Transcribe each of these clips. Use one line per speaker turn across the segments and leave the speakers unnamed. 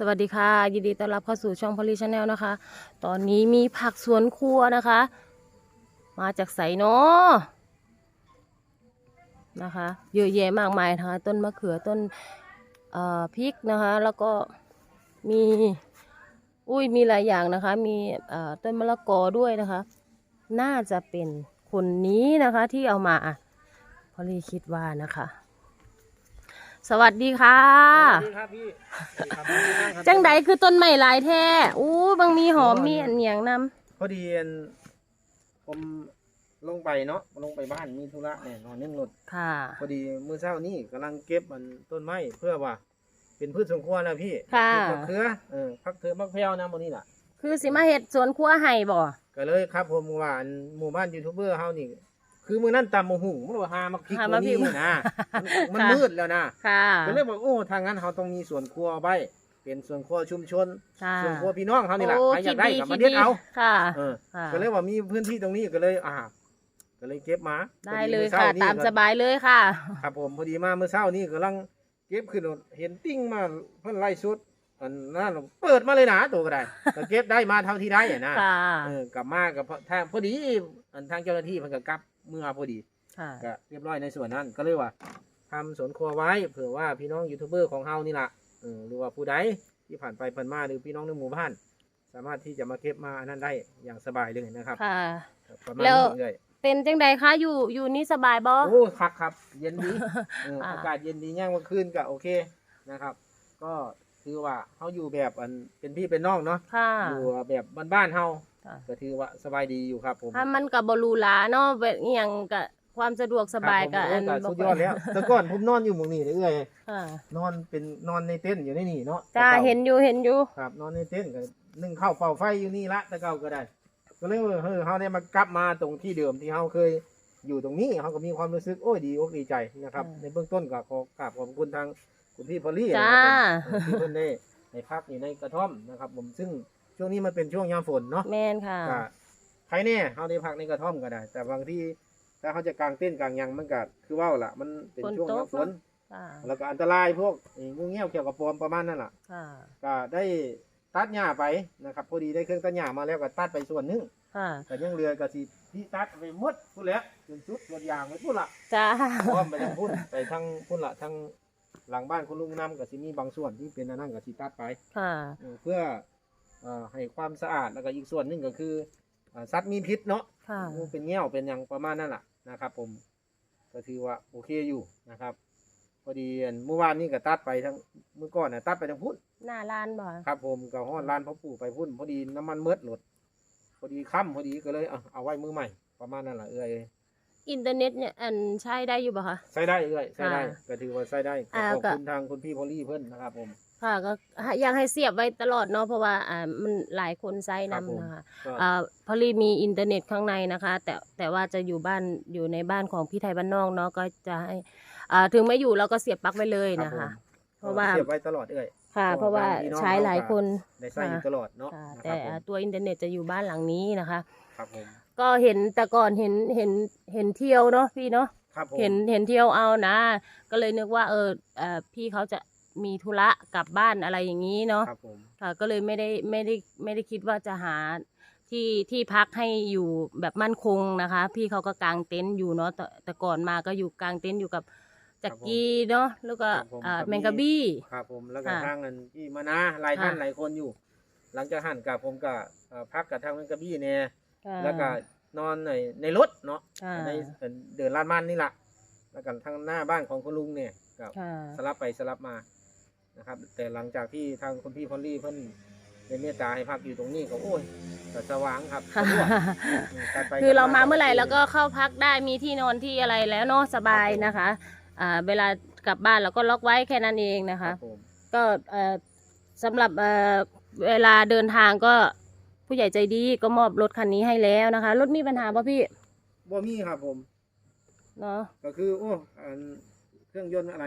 สวัสดีค่ะยินดีต้อนรับเข้าสู่ช่องพลีชาแนลนะคะ ตอนนี้มีผักสวนครัวนะคะ มาจากไสเนาะนะคะ เยอะแยะมากมายนะคะ ต้นมะเขือต้นพริกนะคะ แล้วก็มีอุ้ยมีหลายอย่างนะคะ มีต้นมะละกอด้วยนะคะ น่าจะเป็นคนนี้นะคะที่เอามาพอลีคิดว่านะคะ สวัสดีค่ะ
สวัสดีครับพี่สวัสดีครับพี่นั่ครับ
จังใดคือต้นไม้หลายแท้อู้บางมีหอมมีอันเหนียงน
พอดีอันผมลงไปเนาะลงไปบ้านมีธุระเนี่ยนอนนึ่งรถำ
ค่ะ
พอดีมื้อเช้านี้กำลังเก็บมันต้นไม้เพื่อว่า เป็นพืชสวนครัวนะพี่
ค่ะ
ปลูกมะเขือเออพักเถือมะเพร้าวนะโมนี่ล่ะ
คือสิมาเห็ดสวนครัวไห้บ่
ก็เลยครับ ผมว่าอันหมู่บ้านยูทูบเบอร์เฮานี่ คือมื้อนั้นตำมะหุ่งมันว่าหามักพริก
หา
บ่
มาพริ
มี
ก
นะมันมัน
ค่ะ
มืดแล้วนะ
ค่ะ
ก็เลยบอกโอ้ทางนั้นเฮาต้องมีสวนครัวไว้เป็นสวนครัวชุมชน
ค่ะ
สวนครัวพี่น้องเฮานี่ล่ะ
โอ้
ใครอยากได้
คิ
ก็
คิ
มาเด็ดเอา
ค่ะ
เออ
ค่ะ
ก็เลยว่ามีพื้นที่ตรงนี้ก็เลย อ่า ก็เลยเก็บมา
ได้เลย
พอ
ค่ะ
มื่อช้
ตาม
นี่
สบายเลยค่ะ
ครับผมพอดีมาเมื่อเช้านี่กำลังเก็บขึ้นรถเห็นติ้งมาเพิ่นไล่ชุดอันนั้นเปิดมาเลยนะตัวก็ได้ก็เก็บได้มาเท่าที่ได้อะนะ
ค่ะ
เออกลับมากับทางพอดีอันทางเจ้าหน้าที่เพิ่นก็กลับ เมื่อพอดี
ค่ะ
ก็เรียบร้อยในส่วนนั้นก็เลยว่าทำสวนครัวไว้เผื่อว่าพี่น้องยูทูบเบอร์ของเฮานี่ล่ะเออหรือว่าผู้ใดที่ผ่านไปผ่านมาหรือพี่น้องในหมู่บ้าน สามารถที่จะมาเก็บมาอันนั้นได้อย่างสบายเลยนะครับ
ค่ะ
ประมาณ
แล้ว
นี้เลย
เป็นจังใดคะอยู่อยู่นี่สบายบ่
โอ้ครับครับ เย็นดีเออ
อ่า
อากาศเย็นดีย่างวันคืนก็โอเคนะครับ ก็คือว่าเขาอยู่แบบอันเป็นพี่เป็นน้องเนาะ
ค่ะ
อยู่แบบบ้านๆเฮา
ค่ะ
ก็ถือว่าสบายดีอยู่ครับผม
ถ้ามันกับบรูหลาเนาะแบบอหย่างกับความสะดวกสบาย
ค
กั
รั
บบ
ผม
อัน
โอ้ก็
บ่
สุดยอดแล้วแต่ก่อนผมนอนอยู่หมู่นี้เรื่อย
ค่ะ
นอนเป็นนอนในเต็นท์อยู่ในนี่เนาะ
จ้า
แต่ก่
เห็นอยู่เห็นอยู่
ครับ นอนในเต็นท์ก็นึ่งข้าวเป่าไฟอยู่นี่ละแต่เก่าก็ได้ ก็เลยว่าเฮ้ยเฮาได้มากลับมาตรงที่เดิมที่เฮาเคยอยู่ตรงนี้เขาก็มีความรู้สึกโอ้ยดีอกดีใจนะครับ ในเบื้องต้นก็ขอกราบขอบคุณทางคุณพี่พอลลี่
จ้า
นะครับผมที่เพิ่นได้ในพักอยู่ในกระท่อมนะครับ ผมซึ่ง ช่วงนี้มันเป็นช่วงยามฝนเนาะ
แมนค่ะ
ก็ใครแน่เขาได้พักในกระท่อมก็ได้ แต่บางที่ถ้าเขาจะกางเต้นท์กางหยังมันก็คือว่าล่ะ มันเป็น
ฝน
ช่วง
ตก
ยามฝน
ค่ะ
แล้วก็อันตรายพวกไอ้งูเงี้ยวเกี่ยวกับปอมประมาณนั้นล่ะ
ค่ะ
ก็ได้ตัดหญ้าไปนะครับ พอดีได้เครื่องตัดหญ้ามาแล้วก็ตัดไปส่วนหนึง
ค่ะ
แต่ยังเหลือก็สิที่ตัดไปหมดพูดแล้วจนสุดตัวอย่างไปพูดละ
จ้า
พร้อมไปทางพุ่นไปทางพุ่นละทางหลังบ้านคุณลุงน้ำก็สิมีบางส่วนที่เป็นอันนั่นก็สิตัดไป
ค่ะ
เออเพื่อเอ่อให้ความสะอาดแล้วก็อีกส่วนหนึ่งก็คือเอ่อสัตว์มีพิษเนาะ
ค่ะ
งูเป็นเงี้ยวเป็นอย่างประมาณนั่นแหละนะครับ ผมก็ถือว่าโอเคอยู่นะครับ พอดีอันเมื่อวานนี้ก็ตัดไปทั้งเมื่อก่อนน่ะตัดไปทั้งพุ่น
หน้าร้านบ่
ครับ ผมก็ห้อนร้านพ่อปู่ไปพุ่นพอดีน้ำมันเมิดหลดพอดีค่ำพอดีก็เลยเอาเอาไว้มือใหม่ ประมาณนั้นแหละเอ้ย
อินเทอร์เน็ตเนี่ยอันใช้ได้อยู่บ่คะ
ใช้ได้เอ้ยใช้ได้
ค่ะ
ก็ถือว่าใช้ได้ก็
อ่า
ขอบ
ก็
คุณทางคุณพี่พอลลี่เพื่อนนะครับผม
ค่ะก็อยากให้เสียบไว้ตลอดเนาะเพราะว่าอ่ามันหลายคนใช้
ครับผม
นำนะคะ
ก็
อ่าพอลีมีอินเทอร์เน็ตข้างในนะคะ แต่แต่ว่าจะอยู่บ้านอยู่ในบ้านของพี่ไทยบ้านนอกเนาะก็จะให้อ่าถึงไม่อยู่เราก็เสียบปลั๊กไว้เลย
ครับ
นะคะ
ผม
เพราะว่า
เสียบไว้ตลอดเอ้ย
ค่ะ เพราะว่า
พี่น้อง
ใช้หลายคน
ได้ใช้อยู่ตลอดเนาะ
ค่ะ
นะค
แต่
รับผม
อ่าตัวอินเทอร์เน็ตจะอยู่บ้านหลังนี้นะคะ
ครับผม
ก็เห็นแต่ก่อนเห็นเห็นเห็นเที่ยวเนาะพี่เนาะ
ครับผม
เห็นเห็นเที่ยวเอานะ ก็เลยนึกว่าเออเอ่อพี่เขาจะ มีธุระกลับบ้านอะไรอย่างนี้เนาะ
ครับผม
ค่ะก็เลยไม่ได้ไม่ได้ไม่ได้คิดว่าจะหาที่ที่พักให้อยู่แบบมั่นคงนะคะ พี่เขาก็กางเต็นท์อยู่เนาะแต่แต่ก่อนมาก็อยู่กางเต็นท์อยู่กับจักรีเนาะแล้วก็อ่าแมงกะบี้
ครับผมแล้วก็
ค่ะ
ทางนั้นที่มานะหลายท่าน
ค่ะ
หลายคนอยู่ หลังจากหันกับผมก็เอ่อพักกับทางแมงกะบี้เนี่ย
ค่ะ
แล้วก็นอนในในรถเนาะ
ค่ะ
ในเดินลาดมันนี่แหละแล้วกันทางหน้าบ้านของคุณลุงเนี่ยก็
ค่ะ
สลับไปสลับมา นะครับ แต่หลังจากที่ทางคุณพี่พอลลี่เพิ่นได้เมตตาให้พักอยู่ตรงนี้ก็โอ้ยก็สว่างครับ
ค่ะ
สะดวกอืมการไป
คือเรามา
การ
เมื่อไหร่แล้วก็เข้าพักได้มีที่นอนที่อะไรแล้วเนาะสบายนะคะอ่าเวลากลับบ้านเราก็ล็อกไว้แค่นั้นเองนะ
ครั
คะ
บผม
ก็เอ่อสำหรับเอ่อเวลาเดินทางก็ผู้ใหญ่ใจดีก็มอบรถคันนี้ให้แล้วนะคะ รถมีปัญหาป่ะพี่
บ่มีครับผม
เนาะ
ก็คือโอ้อันเครื่องยนต์อะไร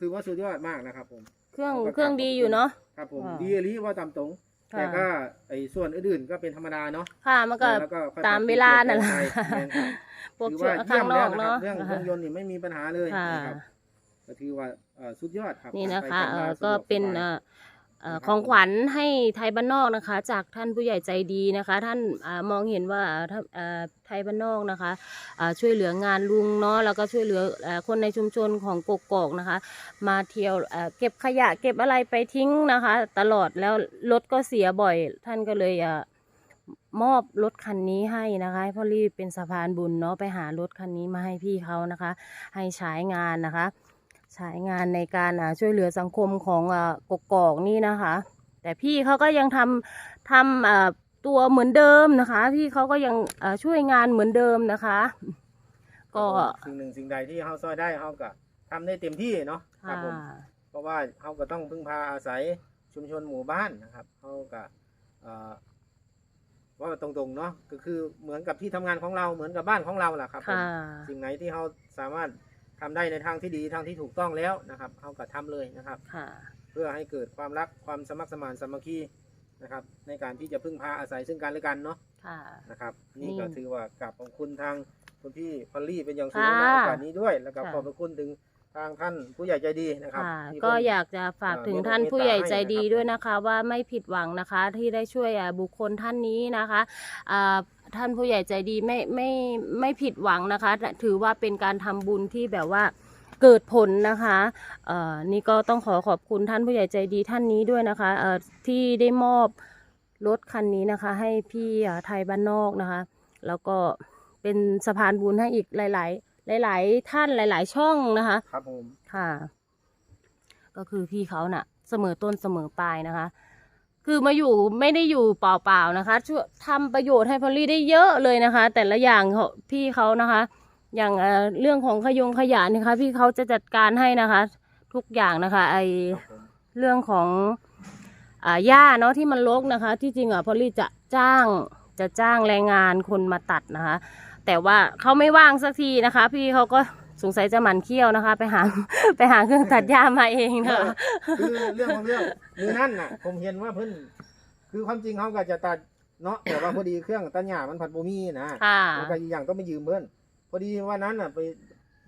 ถือว่าสุดยอดมากนะครับผม
เครื่อง
ขอบคุณ
เครื่องดีอยู่เนาะ
ครับผม
อ่า
ดีอลีว่าตามตรงแต่ก็ไอ้ส่วนอื่นๆก็เป็นธรรมดาเนาะ
ค่ะมันก็
แล้วค่อย
ตามเวลานั่นแหละ
ปรับเปลี่ยนแปลงไป
พวก
ถือ
เชื้อ
ว่า
ข้า
เยี่ย
ง
ม
น
แล้
อ
ว
ก
นะครับ
เนาะ
เรื่อง
นะ
เครื่
คะ
องยนต์นี่ไม่มีปัญหาเลย
ค่ะ
นะครับก็ถือว่าเอ่อสุดยอดครับ
นี่นะ
ไป
คะ
ทำ
เอ่
งา
อ
สะดว
ก็เป็น
สบาย
เอ่อ เอ่อของขวัญให้ไทยบ้านนอกนะคะ จากท่านผู้ใหญ่ใจดีนะคะ ท่านอามองเห็นว่าท่านอ่อไทยบ้านนอกนะคะอ่าช่วยเหลืองานลุงเนาะแล้วก็ช่วยเหลืออ่อคนในชุมชนของกกอกนะคะ มาเที่ยวเอ่อเก็บขยะเก็บอะไรไปทิ้งนะคะ ตลอดแล้วรถก็เสียบ่อย ท่านก็เลยอ่อมอบรถคันนี้ให้นะคะให้พ่อรีบเป็นสะพานบุญเนาะไปหารถคันนี้มาให้พี่เขานะคะ ให้ใช้งานนะคะ ใช้งานในการอ่าช่วยเหลือสังคมของอ่ากกอกนี่นะคะ แต่พี่เขาก็ยังทำทำอ่าตัวเหมือนเดิมนะคะ พี่เขาก็ยังอ่าช่วยงานเหมือนเดิมนะคะ ก็
สิ่งหนึ่งสิ่งใดที่เฮาซอยได้เฮาก็ทำได้เต็มที่เนาะครั
ค่ะ
บผมเพราะว่าเฮาก็ต้องพึ่งพาอาศัยชุมชนหมู่บ้านนะครับเฮาก็เอ่อว่าตรงๆเนาะก็คือเหมือนกับที่ทำงานของเราเหมือนกับบ้านของเราแหละครับผม
ค่ะ
สิ่งไหนที่เราสามารถ ทำได้ในทางที่ดีทางที่ถูกต้องแล้วนะครับเฮาก็ทำเลยนะครับ
ค่ะ
เพื่อให้เกิดความรักความสมัครสมานสามัคคีนะครับ ในการที่จะพึ่งพาอาศัยซึ่งกันและกันเนาะ
ค่ะ
นะครับ นี่
นี่
ก็ถือว่ากราบขอบคุณทางคุณพี่พอลลี่เป็นอย่างสูง
ค่ะ
ในโอกาสนี้ด้วย แล้วก็
ค่ะ
ขอบพระคุณถึงทางท่านผู้ใหญ่ใจดีนะครับ
ค่ะ
ที่
ก็
เพิ่น
อยากจะฝาก
เอ่อ
ถึง
เมตตา
ท่านผู้ใหญ่ใจดี
ให้นะครับ
ด้วยนะคะ ว่าไม่ผิดหวังนะคะที่ได้ช่วยอ่าบุคคลท่านนี้นะคะอ่า ท่านผู้ใหญ่ใจดีไม่ไม่ไม่ผิดหวังนะคะ ถือว่าเป็นการทำบุญที่แบบว่าเกิดผลนะคะเอ่อนี่ก็ต้องขอขอบคุณท่านผู้ใหญ่ใจดีท่านนี้ด้วยนะคะเอ่อที่ได้มอบรถคันนี้นะคะ ให้พี่อ่าไทยบ้านนอกนะคะ แล้วก็เป็นสะพานบุญให้อีกหลาย ๆหลาย ๆ ท่านหลาย ๆ ช่องนะคะ
ครับผม
ค่ะ ก็คือพี่เขาน่ะ เสมอต้นเสมอปลายนะคะ คือมาอยู่ไม่ได้อยู่เปล่าๆนะคะช่วยทำประโยชน์ให้พอลลี่ได้เยอะเลยนะคะ แต่ละอย่างเขาพี่เขานะคะ อย่างเอ่อเรื่องของขยงขยะนะคะ พี่เขาจะจัดการให้นะคะ ทุกอย่างนะคะไอเรื่องของอ่าหญ้าเนาะที่มันรกนะคะ ที่จริงอะพอลลี่จะจ้างจะจ้างแรงงานคนมาตัดนะคะ แต่ว่าเขาไม่ว่างสักทีนะคะ พี่เขาก็ สงสัยจะหมันเขี้ยวนะคะ ไปหาไปหาเครื่องตัดหญ้ามาเองนะคะ
คือเรื่องของเรื่องมือนั่นน่ะ ผมเห็นว่าเพิ่นคือความจริงเขาก็จะตัดเนาะแต่ว่าพอดีเครื่องตัดหญ้ามันผัดบ่มีนะ
ค่ะ
แล้วก็อีกอย่างต้องไปยืมเพิ่นพอดีวันนั้นน่ะไป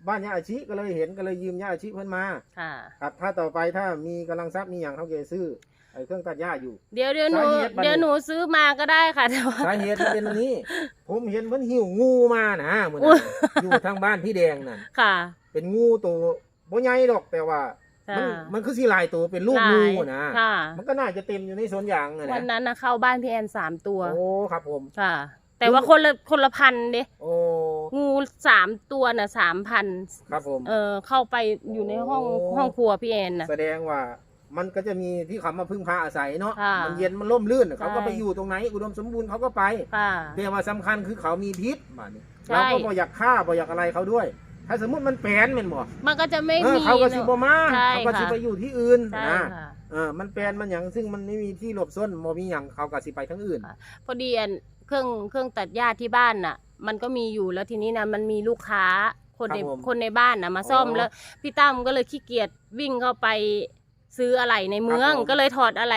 บ้านยาอาชิก็เลยเห็นก็เลยยืมยาอาชิเพิ่นมา
ค่ะ
ครับถ้าต่อไปถ้ามีกำลังทรัพย์มีอย่างเขาจะซื้อ ไอ้เครื่องตัดหญ้าอยู่
เดี๋ยวเดี๋ยวหนู
สาเหตุบัดนี้
เดี๋ยวหนูซื้อมาก็ได้ค่ะแต่ว่า
สาเหตุมันเป็นอันนี้ ผมเห็นมันหิวงูมานะเหมือน
อุ๊ย
อยู่ทางบ้านพี่แดงนั่น
ค่ะ
เป็นงูตัวบ่ใหญ่ดอกแต่ว่า
ค่ะ
มันมันคือสีลายตัวเป็นลูก
ลา
งู
ย
นะ
ค่ะ
มันก็น่าจะเต็มอยู่ในสวนยางอะ
วัน
นะ
นั้นนะเข้าบ้านพี่แอนสามตัว
โอ้ครับผม
ค่ะ แต่ว่าคนละคนละพันเด้
โอ้
งูสามตัวน่ะสามพัน
ครับผม
เออเข้าไปอยู่ในห้อง
โอ้
ห้องครัวพี่แอนน่ะ
แสดงว่า มันก็จะมีที่เขามาพึ่งพาอาศัยเนาะ
ค่ะ
มันเย็นมันร่มรื่น
ใช่
เขาก็ไปอยู่ตรงไหน อุดมสมบูรณ์เขาก็ไป
ค่ะ
แต่ว่าสำคัญคือเขามีพิษมานี่
ใช่
เราก็บ่อยากฆ่าบ่อยากอะไรเขาด้วย ถ้าสมมติมันแปลนแมันบ่
มันก็จะไม่
เออ
มี
เขาก็สิบ่มา
ใช่
เขาก็สิ
ค่ะ
ไปอยู่ที่อื่น
ใช่
นะ
ค่ะ
เออมันแปลนมันอย่างซึ่งมันไม่มีที่หลบซ่อนบ่มีอย่างเขาก็สิไปทั้งอื่น
ค่ะ พอดีอันเครื่องเครื่องตัดหญ้าที่บ้านน่ะ มันก็มีอยู่แล้วทีนี้นะมันมีลูกค้าคนใน
ครับผม
คนในบ้านน่ะมาซ่อม
อ๋อ
แล้วพี่ตั้มก็เลยขี้เกียจวิ่งเข้าไป ซื้ออะไรในเมือง
ครับผม
ก็เลยถอดอะไร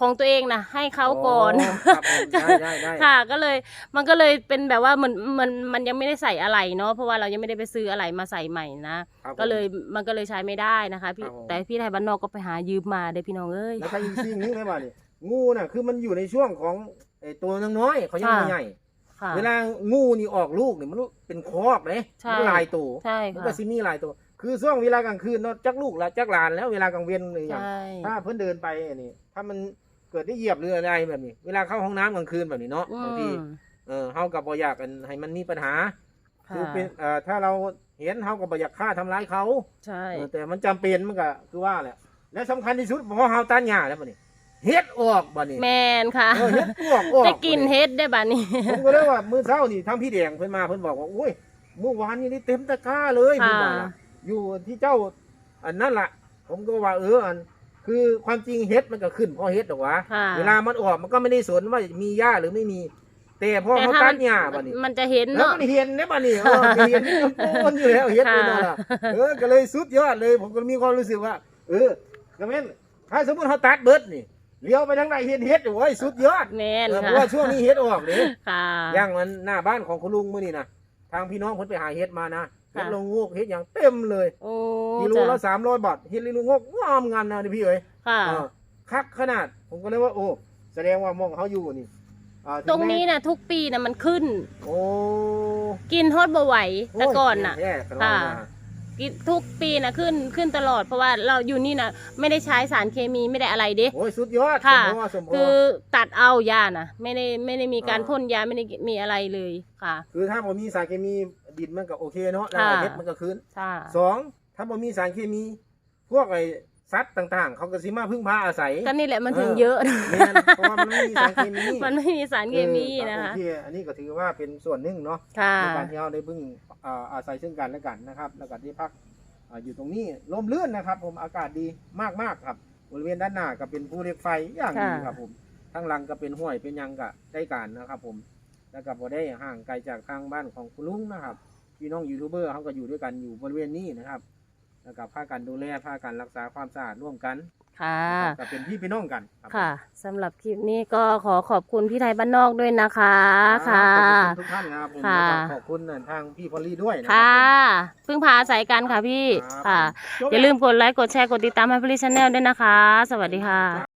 ของตัวเองนะให้เขาก่อน
ครับผมได้ได้ได้
ค่ะก็เลยมันก็เลยเป็นแบบว่ามันมันมันยังไม่ได้ใส่อะไรเนาะเพราะว่าเรายังไม่ได้ไปซื้ออะไรมาใส่ใหม่นะ
ครับผม
ก็เลยมันก็เลยใช้ไม่ได้นะคะพี่
ครับผม
แต่พี่ไทยบ้านนอกก็ไปหายืมมาได้พี่น้องเอ้ย
แล้วก็อีกสิ่งหนึงไหมบ่านี่งูน่ะคือมันอยู่ในช่วงของไอ้ตัวน้อยๆเขายัง
ค่ะ
ไม่ใหญ่
ค่ะ
เวลางูนี่ออกลูกเนี่ยมันเป็นคอกเลย
ใช่
มันหลายตัว
ใช่
มัน
ค่ะ
ก็สิมีหลายตัว คือช่วงเวลากลางคืนเนาะจักลูกละจักหลานแล้วเวลากลางเวียนเลยอย่าง
ใช่
ถ้าเพิ่นเดินไปอันนี้ ถ้ามันเกิดได้เหยียบหรืออะไรแบบนี้ เวลาเข้าห้องน้ำกลางคืนแบบนี้เนาะ
อื
บางที
ม
เออเฮากับบ่อยากกันให้มันมีปัญหา
ค่ะ
คือเป็นเอ่อถ้าเราเห็นเฮากับบ่อยากฆ่าทำร้ายเขา
ใช่
เออแต่มันจำเป็นมันก็คือว่าแหละและสำคัญที่สุดเพราะเฮาตัดหญ้าแล้วบัดนี้เฮ็ดออกบัดนี้
แมนค่ะ
เออเฮ็ดออกออก
จะกิน
บัด
เฮ็ดได้บ้านี้
ผมก็เลยว่ามื้อเช้านี่ทางพี่แดงเพิ่นมาเพิ่นบอกว่าโอ้ยเมื่อวานนี้นี่เต็มตะกร้าเลยเพิ่นว่า
ค่ะ
ล่ะ อยู่ที่เจ้าอันนั่นล่ะผมก็ว่าเอออันคือความจริงเฮ็ดมันก็ขึ้นเพราะเฮ็ดหรอกวะ
ค่ะ
เวลามันออกมันก็ไม่ได้สนว่ามีหญ้าหรือไม่มี แต่พอ
แต่
เขา
ถ้า
ตั
มั
ด
น
หญ้าบัดนี้
มันจะเห็น
แล้ว
เนาะ
มันเห็นเนี่ยบัดนี้เออเห็นมันอยู่แล้วเฮ็ดเลยเนาะล่ะเออก็เลยสุดยอดเลย ผมก็มีความรู้สึกว่า เออก็แม่นถ้าสมมติเขาตัดเบิดนี่เลี้ยวไปทางไหนเห็นเฮ็ดโอ้ยสุดยอด
แมน
เออเพ
ค่ะ
ราะว่าช่วงนี้เฮ็ดออกเลย
ค่ะ
ย่างมันหน้าบ้านของคุณลุงมื้อนี่นะทางพี่น้องเพิ่นไปหาเฮ็ดมานะ
ค่ะ
เฮ็ดลงงกเฮ็ดอย่างเต็มเลย
โอ้
กิโล
จ้ะ
ละสามร้อยบาทเฮ็ดลิลุงงกงามงามนะนี่พี่เอ้ย
ค่ะ
เออคักขนาด ผมก็เลยว่าโอ้แสดงว่ามองเขาอยู่นี่อ่าถึ
ตรงนี้
แม้
นะทุกปีนะมันขึ้น
โอ้
กินฮอดบ่ไหวแต่ก่อนน่ะ
โยแย่ๆกันว่า
ค่ะ
มา
กินทุกปีนะขึ้นขึ้นตลอดเพราะว่าเราอยู่นี่นะไม่ได้ใช้สารเคมีไม่ได้อะไรเด้
โอ้ยสุดยอด
ค่ะ
สมโอสมโอ
คือตัดเอายานะไม่ได้ไม่ได้มีการ
อ่า
พ่นยาไม่ได้มีอะไรเลยค่ะ
คือถ้าผมมีสารเคมี ดินมันก็โอเคเนาะแล้ว
ค่ะ
เฮ็ดมันก็คืน
ใช่
สองถ้าผมมีสารเคมี พวกไอ้สัตว์ต่างๆ เขาก็สิมาพึ่งพาอาศัย
ก็นี่แหละมันถึง
เออ
เยอะ
แม่นเพราะว่ามันไม่มีสารเคมี
มันไม่มีสารเคมี
ออ
นะคะ
โอเคอันนี้ก็ถือว่าเป็นส่วนหนึ่งเนาะ
ค่ะ
ในการที่เราได้พึ่งอ่าอาศัยซึ่งกันและกันนะครับ แล้วก็ที่พักอ่าอยู่ตรงนี้ลมลื่นนะครับ ผมอากาศดีมากๆครับบริเวณด้านหน้าก็เป็นภูเหล็กไฟอย่างดี
ค่ะ
ครับผมทั้างหลังก็เป็นห้วยเป็นหยังก็ได้การนะครับ ผม แล้วก็บ่ได้ห่างไกลจากทางบ้านของคุณลุงนะครับพี่น้องยูทูบเบอร์เขาก็อยู่ด้วยกันอยู่บริเวณนี้นะครับแล้วก็พากันดูแลพากันรักษาความสะอาดร่วมกัน
ค่ะ
ก็เป็นพี่พี่น้องกันรับ
ค่ะสำหรับคลิปนี้ก็ขอขอบคุณพี่ไทยบ้านนอกด้วยนะคะ
ครั
ค่ะ
บขอบคุณทุกท่านนะครับผม
ค่ะ
แล้วก็ขอบคุณทางพี่พอลลี่ด้วยนะครั
ค่ะ
ผม
พึ่งพาอาศัยกันค่ะพี่
ครับ
ค่ะ
จบ
อย่าลืมกดไลค์ กดแชร์ กดติดตามให้พลิชแนลด้วยนะคะ สวัสดีค่ะ